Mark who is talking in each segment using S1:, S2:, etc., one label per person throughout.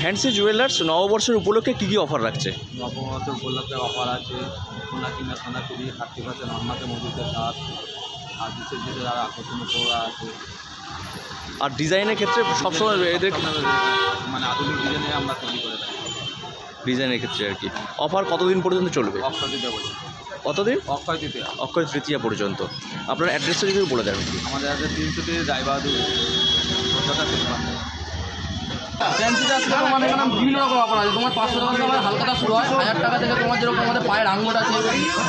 S1: Fancy jewellers নববর্ষের উপলক্ষে কী কী offer রাখছে?
S2: নবমত উপলক্ষে অফার আছে সোনা কিনা সোনা কুড়ি থার্টি পার্সেন্ট নর্মাতে মজুদের সাত আর বিশেষ বিশেষ আর আকর্ষণীয় উপহার আছে।
S1: আর ডিজাইনের ক্ষেত্রে সবসময় এদের
S2: মানে আধুনিক ডিজাইনে আমরা তৈরি করে থাকি।
S1: ডিজাইনের ক্ষেত্রে আর কি। অফার কতদিন পর্যন্ত চলবে?
S2: অক্ষয় তৃতীয়া বলি
S1: কতদিন?
S2: অক্ষয় তৃতীয়া।
S1: অক্ষয় তৃতীয়া পর্যন্ত। আপনার অ্যাড্রেসটা যদি বলে দেন।
S2: আমাদের আছে তিনশোটি রায়বাহাদুর
S3: ফ্যান্সিতে আসলে তোমার এখানে বিভিন্ন রকম অফার আছে। তোমার পাঁচশো টাকা থেকে হালকাটা শুরু হয়, হাজার টাকা থেকে তোমার যেরকম আমাদের পায়ের আঙ্গুর আছে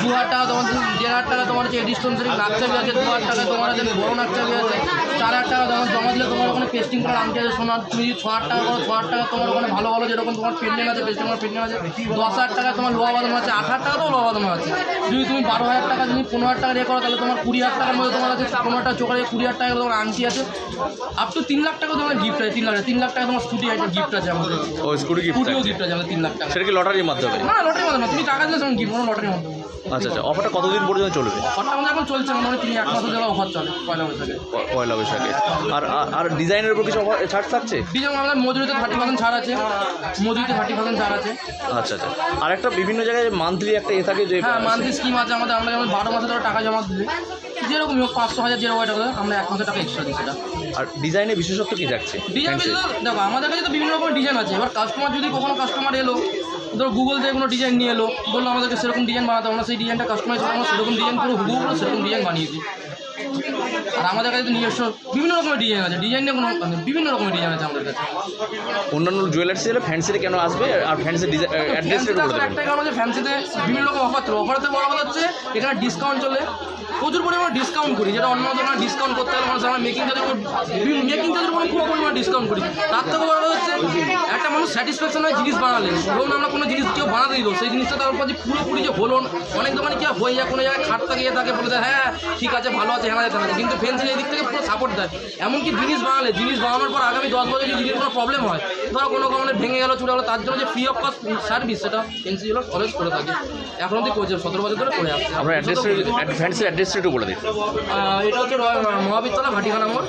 S3: দু হাজার টাকা তোমার দেড় হাজার টাকা তোমার হচ্ছে এডিস্টোন সেরিক নাকচাবি আছে দু হাজার টাকা তোমার আছে বড় নাকচাবি আছে, চার হাজার টাকা তোমার জমা দিলে তোমার ওখানে পেস্টিং করার আংটি আছে, সোনার তুমি যদি ছ হাজার টাকা করো, ছ হাজার টাকা তোমার ওখানে ভালো ভালো যেরকম তোমার পেন্ডেন্ট আছে পেস্টিং করার পেন্ডেন্ট আছে, দশ হাজার টাকা তোমার লোহা বাদাম আছে, আট হাজার টাকাতেও লোহা বাদাম আছে। যদি তুমি বারো হাজার টাকা, যদি পনেরো হাজার টাকা দিয়ে করো, তাহলে তোমার কুড়ি হাজার টাকার মধ্যে তোমার আছে, পনেরো টাকা চোখে কুড়ি হাজার টাকা তোমার আংটি আছে আপ টু তিন লাখ টাকা তোমার গিফট আছে, তিন লাখ তিন লাখ টাকা তোমার স্কুটি একটা গিফট আছে আমাদের।
S1: ও স্কুটি গিফট
S3: স্কুটিও গিফট আছে আমাদের তিন লাখ টাকা।
S1: সেটা কি লটারির মাধ্যমে?
S3: না লটারির মাধ্যমে না, তুমি টাকা দিলে গিফট লটারির মাধ্যমে
S1: আচ্ছা আচ্ছা অফারটা কতদিন পর্যন্ত চলবে?
S3: অফারটা আমাদের এখন চলছে মোটামুটি তিন এক জন্য অফার চলে পয়লা বৈশাখে।
S1: পয়লা বৈশাখে। আর আর- ডিজাইনের উপর কিছু ছাড় থাকছে?
S3: ডিজাইন আমাদের মজুরিতে থার্টি পার্সেন্ট ছাড় আছে মজুরিতে থার্টি পার্সেন্ট ছাড় আছে।
S1: আচ্ছা আচ্ছা। আর একটা বিভিন্ন জায়গায় মান্থলি একটা এ থাকে যে
S3: হ্যাঁ মান্থলি স্কিম আছে আমাদের আমরা যেমন বারো মাসে ধরে টাকা জমা দিই যেরকম হোক পাঁচশো হাজার যেরকম টাকা আমরা এক হাজার টাকা এক্সট্রা দিই সেটা
S1: আর ডিজাইনে বিশেষত্ব কি থাকছে
S3: ডিজাইন? দেখো আমাদের কাছে তো বিভিন্ন রকম ডিজাইন আছে। এবার কাস্টমার যদি কখনো কাস্টমার এলো ধরো গুগল থেকে কোনো ডিজাইন নিয়ে এলো বলল আমাদেরকে সেরকম ডিজাইন বানাতে আমরা সেই ডিজাইনটা কাস্টমাইজ করে আমরা সেরকম ডিজাইন করে হুবহু করে সেরকম ডিজাইন বানিয়ে দিই আর আমাদের কাছে তো নিজস্ব বিভিন্ন রকমের ডিজাইন আছে। ডিজাইন নিয়ে কোনো মানে বিভিন্ন রকমের ডিজাইন আছে আমাদের কাছে।
S1: অন্যান্য জুয়েলার্স এলে ফ্যান্সিতে কেন আসবে? আর ফ্যান্সি অ্যাড্রেসটা দেবেন।
S3: একটাই কারণ হচ্ছে ফ্যান্সিতে বিভিন্ন রকম অফার চলে অফারতে বড় কথা হচ্ছে এখানে ডিসকাউন্ট চলে। প্রচুর পরিমাণে ডিসকাউন্ট করি। যেটা অন্য দোকানে ডিসকাউন্ট করতে গেলে মানুষ আমরা মেকিং চার্জের উপর মেকিং চার্জের উপর পুরো পরিমাণে ডিসকাউন্ট করি। তার থেকে বড় কথা হচ্ছে একটা মানুষ স্যাটিসফ্যাকশন হয় জিনিস বানালে। ধরুন আমরা কোনো জিনিস কেউ বানাতে দিল সেই জিনিসটা তার উপর যে পুরোপুরি যে হলো অনেক দোকানে কি হয়, হয়ে যায় কোনো জায়গায় খাট থাকে ইয়ে থাকে বলে দেয় হ্যাঁ ঠিক আছে ভালো আছে। হ্যাঁ আছে কিন্তু ফেন্সিল এই দিক থেকে পুরো সাপোর্ট দেয়। এমনকি জিনিস বানালে। জিনিস বানানোর পর আগামী দশ বছর যদি জিনিস কোনো প্রবলেম হয় ধরো কোনো কারণে ভেঙে গেলো চুড়ে গেলো তার জন্য যে ফ্রি অফ কস্ট সার্ভিস সেটা ফেন্সিল অলওয়েজ করে থাকে। এখন অব্দি করছে সতেরো বছর ধরে করে আসছে।
S1: আপনার অ্যাড্রেসটা ফ্যান্সির অ্যাড্রেসটা একটু বলে দিন
S3: এটা হচ্ছে মহাবিদ্যালয় ভাটিখানা মোড়।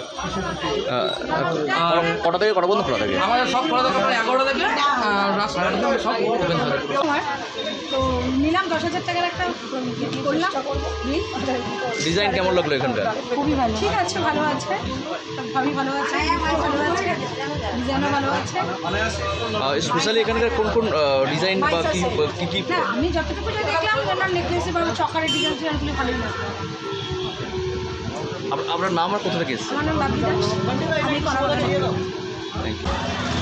S1: কটা থেকে কটা বন্ধ খোলা থাকে?
S3: আমাদের সব খোলা থাকে প্রায় এগারোটা থেকে সব ওপেন থাকে।
S4: তো নিলাম দশ হাজার টাকার একটা করলাম।
S1: ডিজাইন কেমন লাগল এখানকার
S4: খুবই ভালো। ঠিক আছে ভালো আছে। ভাবি ভালো আছে ভালো আছে ডিজাইনও ভালো আছে।
S1: স্পেশালি এখানকার কোন কোন ডিজাইন বা কি কি কি
S4: না আমি যতটুকু যা দেখলাম ওনার নেকলেসে বা চকারের ডিজাইন ভালোই লাগল।
S1: আপনার নাম আর কোথা থেকে এসেছে?
S4: আমার নাম দাস। আমি
S1: থ্যাংক ইউ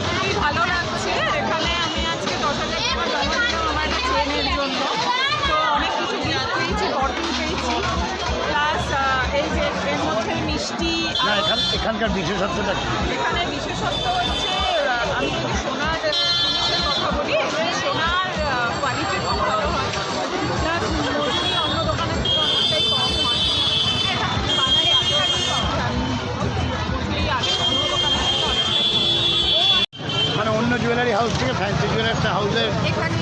S5: মিষ্টি
S6: এখানকার বিশেষত্বটা কি?
S5: এখানে বিশেষত্ব হচ্ছে আমি সোনার জিনিসের কথা বলি। এখানে সোনার কোয়ালিটি খুব ভালো হয়। প্লাস মজুরি অন্য দোকানের থেকে অনেকটাই কম হয়। এখানে বানাই আগে মজুরি আগে অন্য দোকানের থেকে অনেকটাই
S6: মানে অন্য জুয়েলারি হাউস থেকে ফ্যান্সি জুয়েলারি হাউসে
S7: এখানে এখানে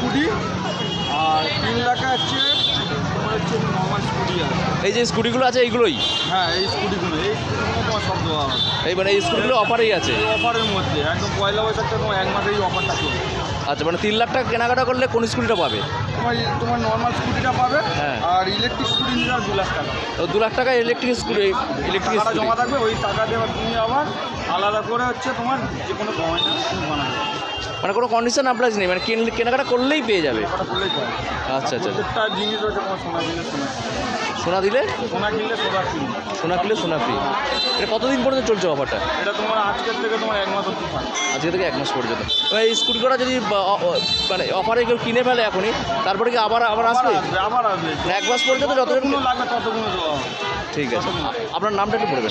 S2: স্কুটি আর তিন লাখ আছে তোমার হচ্ছে নর্মাল স্কুটি আছে
S1: এই যে স্কুটিগুলো আছে এইগুলোই?
S2: হ্যাঁ এই স্কুটিগুলো এই তোমার সব দেওয়া হবে।
S1: এই মানে এই স্কুটিগুলো অফারেই আছে?
S2: অফারের মধ্যে একদম পয়লা বৈশাখটা তোমার এক মাসে এই অফারটা চলবে।
S1: আচ্ছা মানে তিন লাখ টাকা কেনাকাটা করলে কোন স্কুটিটা পাবে?
S2: তোমার তোমার নর্মাল স্কুটিটা পাবে
S1: হ্যাঁ।
S2: আর ইলেকট্রিক স্কুটি নিলে দু লাখ টাকা।
S1: তো দু লাখ টাকা ইলেকট্রিক স্কুটি ইলেকট্রিক
S2: জমা থাকবে ওই টাকা দিয়ে আবার তুমি আবার আলাদা করে হচ্ছে তোমার যে কোনো গয়না বানাবে।
S1: মানে কোনো কন্ডিশন আপনার নেই মানে কেন- কেনাকাটা করলেই পেয়ে যাবে। আচ্ছা আচ্ছা
S2: কোনো সোনা
S1: দিলে?
S2: সোনা কিনলে সোনা কিনবে
S1: সোনা কিনলে সোনা ফ্রি এটা কতদিন পর্যন্ত চলছে অফারটা?
S2: এটা তোমার আজকের থেকে তোমার এক মাস থাকবে।
S1: আজকে থেকে এক মাস পর্যন্ত। এই স্কুটিটা যদি বা- অ- অ- মানে অফারে কেউ কিনে ফেলে এখনই তারপরে কি আবার আবার আসবে?
S2: আবার আসবে।
S1: মানে এক মাস পর্যন্ত
S2: যতগুলো লাগবে ততগুলো
S1: ঠিক আছে। আপনার নামটা একটু বলবেন।